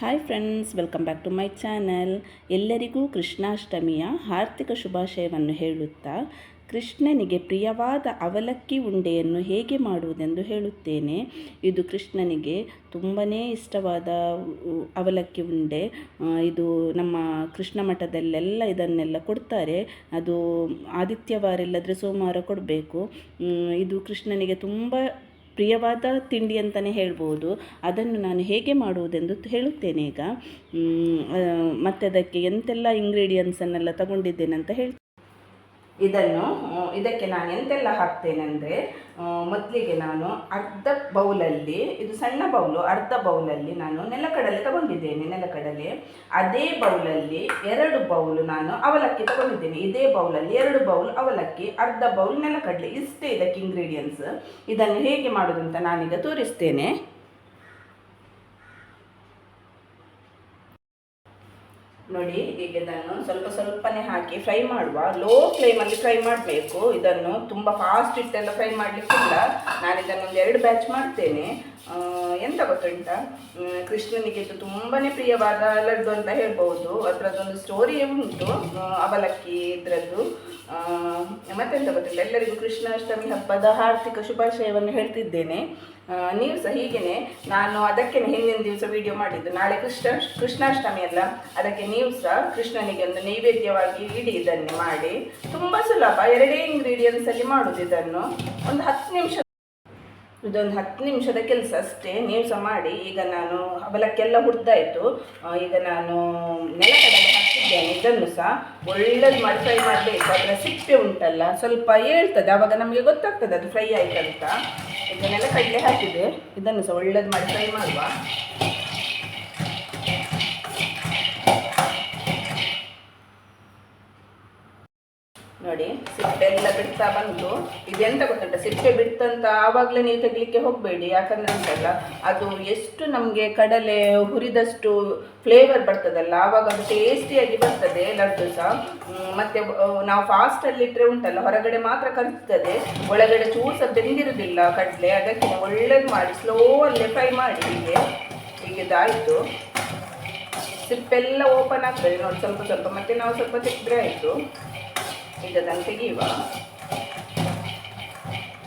Hi friends welcome back to my channel ಎಲ್ಲರಿಗೂ ಕೃಷ್ಣಾಷ್ಟಮಿಯ ಹಾರ್ದಿಕ ಶುಭಾಶಯವನ್ನು ಹೇಳುತ್ತಾ, ಕೃಷ್ಣನಿಗೆ ಪ್ರಿಯವಾದ ಅವಲಕ್ಕಿ ಉಂಡೆಯನ್ನು ಹೇಗೆ ಮಾಡುವುದೆಂದು ಹೇಳುತ್ತೇನೆ. ಇದು ಕೃಷ್ಣನಿಗೆ ತುಂಬಾ ಇಷ್ಟವಾದ ಅವಲಕ್ಕಿ ಉಂಡೆ. ಇದು ನಮ್ಮ ಕೃಷ್ಣ ಮಠದಲ್ಲೆಲ್ಲ ಇದನ್ನೆಲ್ಲ ಕೊಡ್ತಾರೆ. ಅದು ಆದಿತ್ಯವಾರ ಇಲ್ಲದ್ರೆ ಸೋಮವಾರ ಕೊಡಬೇಕು. ಇದು ಕೃಷ್ಣನಿಗೆ ತುಂಬ ಪ್ರಿಯವಾದ ತಿಂಡಿ ಅಂತಲೇ ಹೇಳ್ಬೋದು. ಅದನ್ನು ನಾನು ಹೇಗೆ ಮಾಡುವುದೆಂದು ಹೇಳುತ್ತೇನೆ ಈಗ. ಮತ್ತು ಅದಕ್ಕೆ ಎಂತೆಲ್ಲ ಇಂಗ್ರೀಡಿಯೆಂಟ್ಸನ್ನೆಲ್ಲ ತಗೊಂಡಿದ್ದೇನೆ ಅಂತ ಹೇಳ್ತೇನೆ. ಇದನ್ನು ಇದಕ್ಕೆ ನಾನು ಎಂತೆಲ್ಲ ಹಾಕ್ತೇನೆ ಅಂದರೆ ಮೊದಲಿಗೆ ನಾನು ಅರ್ಧ ಬೌಲಲ್ಲಿ, ಇದು ಸಣ್ಣ ಬೌಲು, ಅರ್ಧ ಬೌಲಲ್ಲಿ ನಾನು ನೆಲಕಡಲೆ ತಗೊಂಡಿದ್ದೇನೆ, ನೆಲಕಡಲೆ. ಅದೇ ಬೌಲಲ್ಲಿ ಎರಡು ಬೌಲು ನಾನು ಅವಲಕ್ಕಿ ತಗೊಂಡಿದ್ದೇನೆ. ಇದೇ ಬೌಲಲ್ಲಿ ಎರಡು ಬೌಲ್ ಅವಲಕ್ಕಿ, ಅರ್ಧ ಬೌಲ್ ನೆಲಕಡಲೆ. ಇಷ್ಟೇ ಇದಕ್ಕೆ ಇಂಗ್ರೀಡಿಯೆಂಟ್ಸ್ ಇದನ್ನು ಹೇಗೆ ಮಾಡೋದು ಅಂತ ನಾನೀಗ ತೋರಿಸ್ತೇನೆ. ನೋಡಿ ಈಗ ಇದನ್ನು ಸ್ವಲ್ಪ ಸ್ವಲ್ಪನೇ ಹಾಕಿ ಫ್ರೈ ಮಾಡುವ. ಲೋ ಫ್ಲೇಮಲ್ಲಿ ಫ್ರೈ ಮಾಡಬೇಕು. ಇದನ್ನು ತುಂಬ ಫಾಸ್ಟ್ ಇಟ್ಟೆಲ್ಲ ಫ್ರೈ ಮಾಡಲಿಕ್ಕಿಲ್ಲ ನಾನು ಇದನ್ನು ಒಂದು ಎರಡು ಬ್ಯಾಚ್ ಮಾಡ್ತೇನೆ. ಎಂತ ಗೊತ್ತುಂಟ? ಕೃಷ್ಣನಿಗೆ ಇದು ತುಂಬಾ ಪ್ರಿಯವಾದ ಲಡ್ಡು ಅಂತ ಹೇಳ್ಬೋದು ಅದರದ್ದೊಂದು ಸ್ಟೋರಿ ಉಂಟು. ಅವಲಕ್ಕಿ ಇದರದ್ದು. ಮತ್ತೆಂತ ಗೊತ್ತಿಲ್ಲ ಎಲ್ಲರಿಗೂ ಕೃಷ್ಣಾಷ್ಟಮಿ ಹಬ್ಬದ ಆರ್ಥಿಕ ಶುಭಾಶಯವನ್ನು ಹೇಳ್ತಿದ್ದೇನೆ. ನೀವು ಸಹ ಹೀಗೇನೆ ನಾನು ಅದಕ್ಕೆ ಹಿಂದಿನ ದಿವಸ ವಿಡಿಯೋ ಮಾಡಿದ್ದು. ನಾಳೆ ಕೃಷ್ಣ, ಕೃಷ್ಣಾಷ್ಟಮಿ ಅಲ್ಲ. ಅದಕ್ಕೆ ನೀವು ಸಹ ಕೃಷ್ಣನಿಗೆ ಒಂದು ನೈವೇದ್ಯವಾಗಿ ಇಡಿ ಇದನ್ನು ಮಾಡಿ. ತುಂಬ ಸುಲಭ. ಎರಡೇ ಇಂಗ್ರೀಡಿಯೆಂಟ್ಸ್ ಅಲ್ಲಿ ಮಾಡುದು ಇದನ್ನು. ಒಂದು ಹತ್ತು ನಿಮಿಷ ಇದೊಂದು ಹತ್ತು ನಿಮಿಷದ ಕೆಲಸ ಅಷ್ಟೇ. ನೀವು ಸಹ ಮಾಡಿ. ಈಗ ನಾನು ಅವಲಕ್ಕೆಲ್ಲ ಹುರಿದಾಯಿತು ಈಗ ನಾನು ನೆಲಕಡಲೆ ಹಾಕಿದ್ದೇನೆ. ಇದನ್ನು ಸಹ ಒಳ್ಳೇದು ಮಾಡಿ ಫ್ರೈ ಮಾಡಬೇಕು. ಅದರ ಸಿಪ್ಪೆ ಉಂಟಲ್ಲ, ಸ್ವಲ್ಪ ಹೇಳ್ತದೆ. ಆವಾಗ ನಮಗೆ ಗೊತ್ತಾಗ್ತದೆ ಅದು ಫ್ರೈ ಆಯ್ತಂತ. ಈಗ ಕೈಲೇ ಹಾಕಿದೆ ಇದನ್ನು ಸಹ ಒಳ್ಳೇದು ಮಾಡಿ ಫ್ರೈ ಮಾಡುವ. ನೋಡಿ ಸಿಪ್ಪೆ ಎಲ್ಲ ಬಿಡ್ತಾ ಬಂತು ಇದೆಂತ ಗೊತ್ತುಂಟ? ಸಿಪ್ಪೆ ಬಿಡ್ತಂತ ಆವಾಗಲೇ ನೀವು ತೆಗಲಿಕ್ಕೆ ಹೋಗಬೇಡಿ, ಯಾಕಂದ್ರೆ ಅಂತಲ್ಲ ಅದು ಎಷ್ಟು ನಮಗೆ ಕಡಲೆ ಹುರಿದಷ್ಟು ಫ್ಲೇವರ್ ಬರ್ತದಲ್ಲ, ಆವಾಗ ಅದು ಟೇಸ್ಟಿಯಾಗಿ ಬರ್ತದೆ ಲಡ್ಡು ಸಹ ಮತ್ತೆ ನಾವು ಫಾಸ್ಟಲ್ಲಿ ಇಟ್ಟರೆ ಉಂಟಲ್ಲ, ಹೊರಗಡೆ ಮಾತ್ರ ಕಲ್ತದೆ. ಒಳಗಡೆ ಚೂರು ಸಹ ಬೆಂದಿರುವುದಿಲ್ಲ ಕಡಲೆ ಅದಕ್ಕೆ ಒಳ್ಳೇದು ಮಾಡಿ ಸ್ಲೋ ಅಲ್ಲೇ ಫ್ರೈ ಮಾಡಿ ಹೀಗೆ. ಹೀಗೆ ಇದಾಯಿತು ಸಿಪ್ಪೆಲ್ಲ ಓಪನ್ ಆಗ್ತದೆ ನೋಡಿ, ಸ್ವಲ್ಪ ಸ್ವಲ್ಪ, ಮತ್ತೆ ನಾವು ಸ್ವಲ್ಪ ತೆಗೆದ್ರೆ ಆಯಿತು. ಅದನ್ನು ತೆಗೆಯುವ.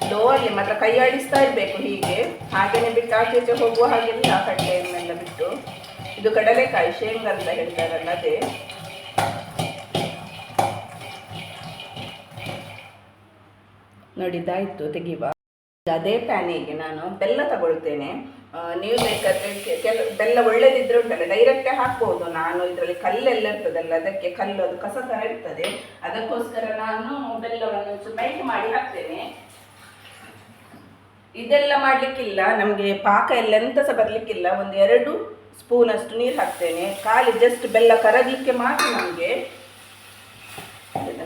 ಲೋ ಮಾತ್ರ ಕೈ ಆಡಿಸ್ತಾ ಇರಬೇಕು ಹೀಗೆ. ಹಾಗೇನೆ ಬಿಟ್ಟು ಆಚೆ ಹೋಗುವ ಹೋಗುವ ಹಾಗೆಲ್ಲ ಕಡಲೆಯನ್ನೆಲ್ಲ ಬಿಟ್ಟು. ಇದು ಕಡಲೆಕಾಯಿ, ಶೇಂಗ ಅಂತ ಹೇಳ್ತಾರಲ್ಲ ಅದೇ. ನೋಡಿದ್ದಾಯ್ತು ತೆಗೆಯುವ. ಅದೇ ಪ್ಯಾನಿಗೆ ನಾನು, ಬೆಲ್ಲ ತಗೊಳ್ತೇನೆ. ನೀವು ಬೇಕಾದ್ರೆ ಕೆಲ, ಬೆಲ್ಲ ಒಳ್ಳೇದಿದ್ರೆ ಉಂಟಲ್ಲ ಡೈರೆಕ್ಟೇ ಹಾಕ್ಬೋದು. ನಾನು ಇದರಲ್ಲಿ ಕಲ್ಲೆಲ್ಲ ಇರ್ತದಲ್ಲ, ಅದಕ್ಕೆ ಕಲ್ಲು, ಅದು ಕಸ ಥರ ಇರ್ತದೆ. ಅದಕ್ಕೋಸ್ಕರ ನಾನು ಬೆಲ್ಲವನ್ನು ಮೆಲ್ಟ್ ಮಾಡಿ ಹಾಕ್ತೇನೆ. ಇದೆಲ್ಲ ಮಾಡಲಿಕ್ಕಿಲ್ಲ, ನಮಗೆ ಪಾಕ ಎಲ್ಲ ಎಂತ ಸಹ ಬರಲಿಕ್ಕಿಲ್ಲ. ಒಂದು ಎರಡು ಸ್ಪೂನ್ ಅಷ್ಟು ನೀರು ಹಾಕ್ತೇನೆ. ಖಾಲಿ ಜಸ್ಟ್ ಬೆಲ್ಲ ಕರಗಲಿಕ್ಕೆ ಮಾತ್ರ ನಮಗೆ.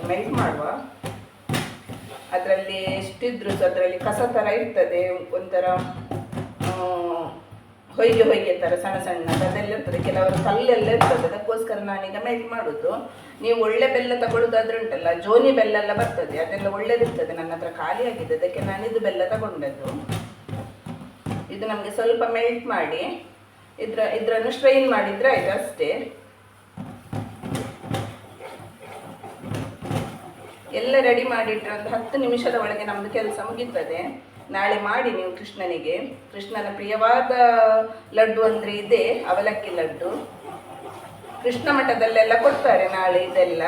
ಮೆಲ್ಟ್ ಮಾಡುವ. ಅದರಲ್ಲಿ ಎಷ್ಟಿದ್ರು ಅದರಲ್ಲಿ ಕಸ ಥರ ಇರ್ತದೆ, ಒಂಥರ ಹೊಯ್ಗೆ ಹೊಯ್ಗೆ ಥರ ಸಣ್ಣ ಸಣ್ಣ ಅದೆಲ್ಲ ಇರ್ತದೆ. ಕೆಲವರು ಕಲ್ಲೆಲ್ಲ ಇರ್ತದೆ. ಅದಕ್ಕೋಸ್ಕರ ನಾನೀಗ ಮೆಲ್ಟ್ ಮಾಡೋದು. ನೀವು ಒಳ್ಳೆ ಬೆಲ್ಲ ತಗೊಳ್ಳೋದಾದ್ರೆ ಉಂಟಲ್ಲ, ಜೋನಿ ಬೆಲ್ಲ ಎಲ್ಲ ಬರ್ತದೆ. ಅದೆಲ್ಲ ಒಳ್ಳೇದಿರ್ತದೆ. ನನ್ನ ಹತ್ರ ಖಾಲಿ ಆಗಿದೆ. ಅದಕ್ಕೆ ನಾನು ಇದು ಬೆಲ್ಲ ತಗೊಂಡದ್ದು. ಇದು ನಮಗೆ ಸ್ವಲ್ಪ ಮೆಲ್ಟ್ ಮಾಡಿ, ಇದ್ರ, ಇದ್ರನ್ನು ಸ್ಟ್ರೈನ್ ಮಾಡಿದ್ರೆ ಆಯ್ತು ಅಷ್ಟೇ. ಎಲ್ಲ ರೆಡಿ ಮಾಡಿಟ್ರೆ ಒಂದು ಹತ್ತು ನಿಮಿಷದ ಒಳಗೆ ನಮ್ಮದು ಕೆಲಸ ಮುಗೀತದೆ. ನಾಳೆ ಮಾಡಿ ನೀವು ಕೃಷ್ಣನಿಗೆ. ಕೃಷ್ಣನ ಪ್ರಿಯವಾದ ಲಡ್ಡು ಅಂದರೆ ಇದೆ, ಅವಲಕ್ಕಿ ಲಡ್ಡು. ಕೃಷ್ಣ ಮಠದಲ್ಲೆಲ್ಲ ಕೊಡ್ತಾರೆ ನಾಳೆ ಇದೆಲ್ಲ.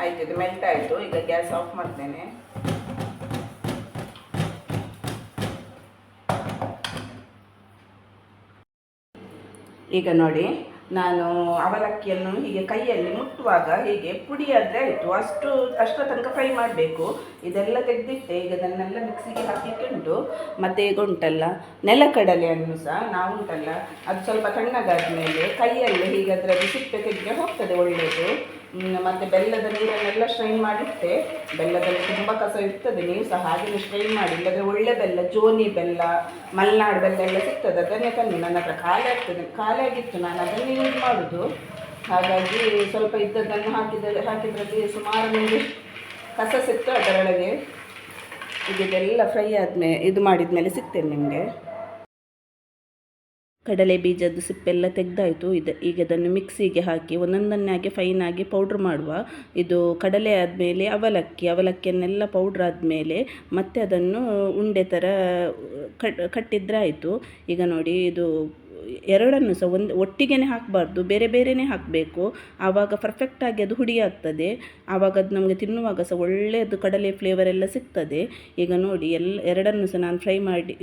ಆಯ್ತು, ಇದು ಮೆಲ್ಟ್ ಆಯಿತು. ಈಗ ಗ್ಯಾಸ್ ಆಫ್ ಮಾಡ್ತೇನೆ. ಈಗ ನೋಡಿ. ನಾನು ಅವಲಕ್ಕಿಯನ್ನು ಹೀಗೆ ಕೈಯಲ್ಲಿ ಮುಟ್ಟುವಾಗ ಹೀಗೆ ಪುಡಿ ಆದರೆ ಆಯಿತು. ಅಷ್ಟು ಅಷ್ಟರ ತನಕ ಫ್ರೈ ಮಾಡಬೇಕು. ಇದೆಲ್ಲ ತೆಗೆದಿಟ್ಟೆ. ಈಗ ಅದನ್ನೆಲ್ಲ ಮಿಕ್ಸಿಗೆ ಹಾಕಿಟ್ಟುಂಟು ಉಂಟು. ಮತ್ತು ಈಗ ಉಂಟಲ್ಲ, ನೆಲಕಡಲೆಯನ್ನು ಸಹ ನಾವು ಉಂಟಲ್ಲ. ಅದು ಸ್ವಲ್ಪ ತಣ್ಣಗಾದ ಮೇಲೆ ಕೈಯಲ್ಲಿ ಹೀಗೆ ಅದರಲ್ಲಿ ಸಿಪ್ಪೆ ತೆಗೆದ್ರೆ ಹೋಗ್ತದೆ ಒಳ್ಳೆಯದು ಮತ್ತೆ ಬೆಲ್ಲದ ನೀರನ್ನೆಲ್ಲ ಸ್ಟ್ರೈನ್ ಮಾಡಿಟ್ಟೆ ಬೆಲ್ಲದಲ್ಲಿ ತುಂಬ ಕಸ ಇರ್ತದೆ. ನೀವು ಸಹ ಹಾಗೆಯೇ ಸ್ಟ್ರೈನ್ ಮಾಡಿ. ಇಲ್ಲದ್ರೆ ಒಳ್ಳೆ ಬೆಲ್ಲ, ಜೋನಿ ಬೆಲ್ಲ, ಮಲ್ನಾಡು ಬೆಲ್ಲ ಎಲ್ಲ ಸಿಗ್ತದೆ. ಅದನ್ನೇ ತನ್ನಿ ನನ್ನ ಹತ್ರ ಖಾಲಿ ಆಗ್ತದೆ. ಖಾಲಿ ಆಗಿತ್ತು. ನಾನು ಅದನ್ನೇ ಯೂಸ್ ಮಾಡೋದು. ಹಾಗಾಗಿ ಸ್ವಲ್ಪ ಇದ್ದದ್ದನ್ನು ಹಾಕಿದರೆ ಹಾಕಿದ್ರಲ್ಲಿ ಸುಮಾರು ನಿಮಗೆ ಕಸ ಸಿಕ್ತು ಅದರೊಳಗೆ. ಇದೆಲ್ಲ ಫ್ರೈ ಆದಮೇಲೆ ಇದು ಮಾಡಿದ ಮೇಲೆ ಸಿಗ್ತೇನೆ ನಿಮಗೆ. ಕಡಲೆ ಬೀಜದ ಸಿಪ್ಪೆಲ್ಲ ತೆಗೆದಾಯಿತು. ಇದು ಈಗ ಅದನ್ನು ಮಿಕ್ಸಿಗೆ ಹಾಕಿ ಒಂದೊಂದನ್ನಾಗಿ ಫೈನಾಗಿ ಪೌಡ್ರ್ ಮಾಡುವ. ಇದು ಕಡಲೆ ಆದಮೇಲೆ ಅವಲಕ್ಕಿ, ಅವಲಕ್ಕಿಯನ್ನೆಲ್ಲ ಪೌಡ್ರ್ ಆದಮೇಲೆ ಮತ್ತೆ ಅದನ್ನು ಉಂಡೆ ಥರ ಕಟ್ ಕಟ್ಟಿದ್ರೆ ಆಯಿತು ಈಗ ನೋಡಿ, ಇದು ಎರಡನ್ನು ಸಹ ಒಂದು ಒಟ್ಟಿಗೆ ಹಾಕಬಾರ್ದು, ಬೇರೆ ಬೇರೆಯೇ ಹಾಕಬೇಕು. ಆವಾಗ ಪರ್ಫೆಕ್ಟಾಗಿ ಅದು ಹುಡಿ ಆಗ್ತದೆ ಆವಾಗ ಅದು ನಮಗೆ ತಿನ್ನುವಾಗ ಸಹ ಒಳ್ಳೆಯದು ಕಡಲೆ ಫ್ಲೇವರ್ ಎಲ್ಲ ಸಿಗ್ತದೆ. ಈಗ ನೋಡಿ, ಎಲ್ಲ, ಎರಡನ್ನು ಸಹ ನಾನು ಫ್ರೈ ಮಾಡಿ,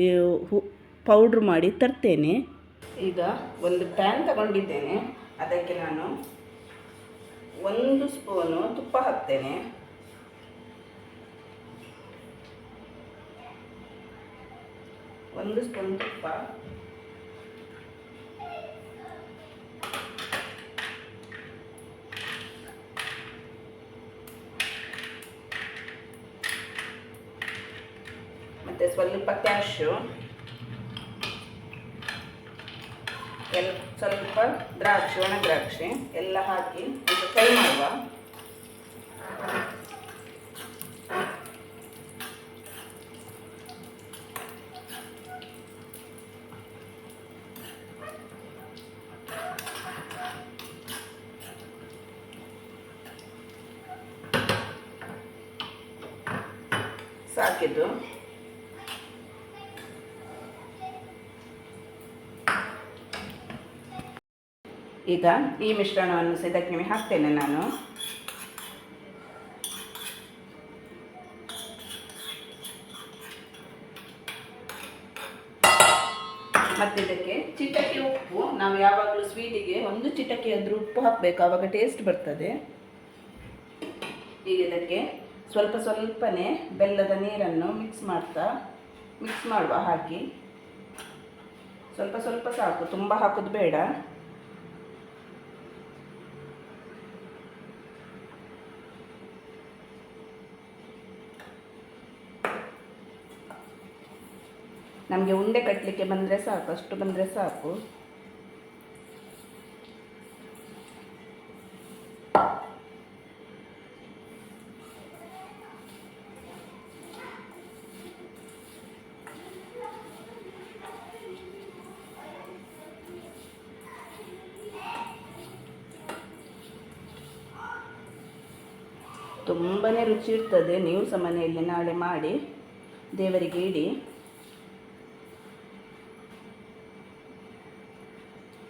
ಹು ಪೌಡ್ರ್ ಮಾಡಿ ತರ್ತೇನೆ. ಈಗ ಒಂದು ಪ್ಯಾನ್ ತಗೊಂಡಿದ್ದೇನೆ. ಅದಕ್ಕೆ ನಾನು ಒಂದು ಸ್ಪೂನು ತುಪ್ಪ ಹಾಕ್ತೇನೆ. ಒಂದು ಸ್ಪೂನ್ ತುಪ್ಪ. ಮತ್ತು ಸ್ವಲ್ಪ ಕ್ಯಾಶು ಎಲ್ ಸ್ವಲ್ಪ ದ್ರಾಕ್ಷಿ ಒಣ ದ್ರಾಕ್ಷಿ ಎಲ್ಲ ಹಾಕಿ ಇದು ಫ್ರೈ ಮಾಡುವ. ಸಾಕಿದ್ದು. ಈಗ ಈ ಮಿಶ್ರಣವನ್ನು ಸೆದಕ್ಕೆ ಇದಕ್ಕೆ ಹಾಕ್ತೇನೆ ನಾನು. ಮತ್ತೆ ಇದಕ್ಕೆ ಚಿಟಕಿ ಉಪ್ಪು. ನಾವು ಯಾವಾಗಲೂ ಸ್ವೀಟಿಗೆ ಒಂದು ಚಿಟಕಿ ಆದರೂ ಉಪ್ಪು ಹಾಕಬೇಕು, ಆವಾಗ ಟೇಸ್ಟ್ ಬರ್ತದೆ. ಈಗ ಇದಕ್ಕೆ ಸ್ವಲ್ಪ ಸ್ವಲ್ಪನೇ ಬೆಲ್ಲದ ನೀರನ್ನು ಮಿಕ್ಸ್ ಮಾಡ್ತಾ ಮಿಕ್ಸ್ ಮಾಡುವ ಹಾಕಿ ಸ್ವಲ್ಪ ಸ್ವಲ್ಪ ಸಾಕು, ತುಂಬ ಹಾಕೋದು ಬೇಡ. ನಮಗೆ ಉಂಡೆ ಕಟ್ಟಲಿಕ್ಕೆ ಬಂದರೆ ಸಾಕು, ಅಷ್ಟು ಬಂದರೆ ಸಾಕು. ತುಂಬಾ ರುಚಿ ಇರ್ತದೆ. ನೀವು ಸಹ ಮನೆಯಲ್ಲಿ ನಾಳೆ ಮಾಡಿ, ದೇವರಿಗೆ ಇಡಿ.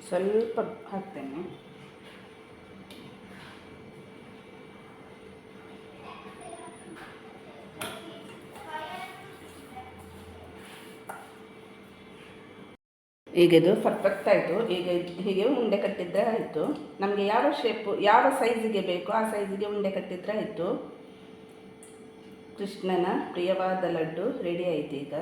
ಸ್ವಲ್ಪ ಹಾಕ್ತೇನೆ. ಈಗ ಇದು ಪರ್ಫೆಕ್ಟ್ ಆಯಿತು. ಈಗ ಹೀಗೆ ಉಂಡೆ ಕಟ್ಟಿದ್ರೆ ಆಯಿತು. ನಮಗೆ ಯಾವ ಶೇಪು ಯಾವ ಸೈಜಿಗೆ ಬೇಕೋ ಆ ಸೈಜಿಗೆ ಉಂಡೆ ಕಟ್ಟಿದ್ರೆ ಆಯಿತು. ಕೃಷ್ಣನ ಪ್ರಿಯವಾದ ಲಡ್ಡು ರೆಡಿ ಆಯಿತು ಈಗ.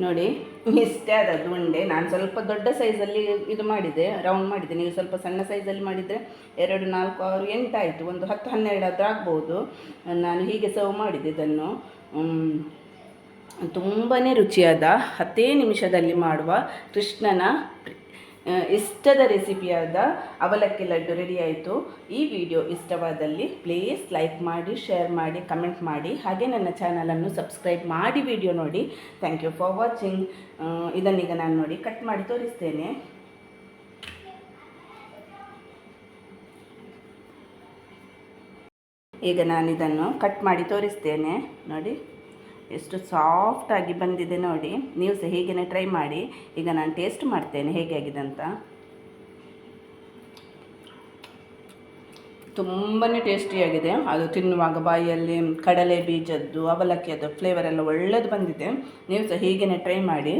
ನೋಡಿ ಇಷ್ಟೇ ಆದದ್ದು ಉಂಡೆ. ನಾನು ಸ್ವಲ್ಪ ದೊಡ್ಡ ಸೈಜಲ್ಲಿ ಇದು ಮಾಡಿದೆ ರೌಂಡ್ ಮಾಡಿದೆ. ನೀವು ಸ್ವಲ್ಪ ಸಣ್ಣ ಸೈಜಲ್ಲಿ ಮಾಡಿದರೆ ಎರಡು ನಾಲ್ಕು ಆರು ಎಂಟಾಯಿತು. ಒಂದು ಹತ್ತು ಹನ್ನೆರಡು ಆದರೂ ಆಗ್ಬೋದು. ನಾನು ಹೀಗೆ ಸರ್ವ್ ಮಾಡಿದೆ ಇದನ್ನು. ತುಂಬಾ ರುಚಿಯಾದ ಹತ್ತೇ ನಿಮಿಷದಲ್ಲಿ ಮಾಡುವ ಕೃಷ್ಣನ ಇಷ್ಟದ ರೆಸಿಪಿಯಾದ ಅವಲಕ್ಕಿ ಲಡ್ಡು ರೆಡಿ ಆಯಿತು. ಈ ವಿಡಿಯೋ ಇಷ್ಟವಾದಲ್ಲಿ ಪ್ಲೀಸ್ ಲೈಕ್ ಮಾಡಿ ಶೇರ್ ಮಾಡಿ ಕಮೆಂಟ್ ಮಾಡಿ. ಹಾಗೆ ನನ್ನ ಚಾನಲನ್ನು ಸಬ್ಸ್ಕ್ರೈಬ್ ಮಾಡಿ ವಿಡಿಯೋ ನೋಡಿ. ಥ್ಯಾಂಕ್ ಯು ಫಾರ್ ವಾಚಿಂಗ್ ಇದನ್ನೀಗ ನಾನು ನೋಡಿ ಕಟ್ ಮಾಡಿ ತೋರಿಸ್ತೇನೆ. ಈಗ ನಾನು ಇದನ್ನು ಕಟ್ ಮಾಡಿ ತೋರಿಸ್ತೇನೆ. ನೋಡಿ. ಎಷ್ಟು ಸಾಫ್ಟಾಗಿ ಬಂದಿದೆ ನೋಡಿ. ನೀವು ಸಹ ಹೀಗೇ ಟ್ರೈ ಮಾಡಿ. ಈಗ ನಾನು ಟೇಸ್ಟ್ ಮಾಡ್ತೇನೆ ಹೇಗೆ ಆಗಿದೆ ಅಂತ. ತುಂಬಾ ಟೇಸ್ಟಿಯಾಗಿದೆ ಅದು ತಿನ್ನುವಾಗ ಬಾಯಿಯಲ್ಲಿ ಕಡಲೆ ಬೀಜದ್ದು, ಅವಲಕ್ಕಿಯದ್ದು ಫ್ಲೇವರ್ ಎಲ್ಲ ಒಳ್ಳೇದು ಬಂದಿದೆ. ನೀವು ಸಹ ಹೀಗೇನೆ ಟ್ರೈ ಮಾಡಿ.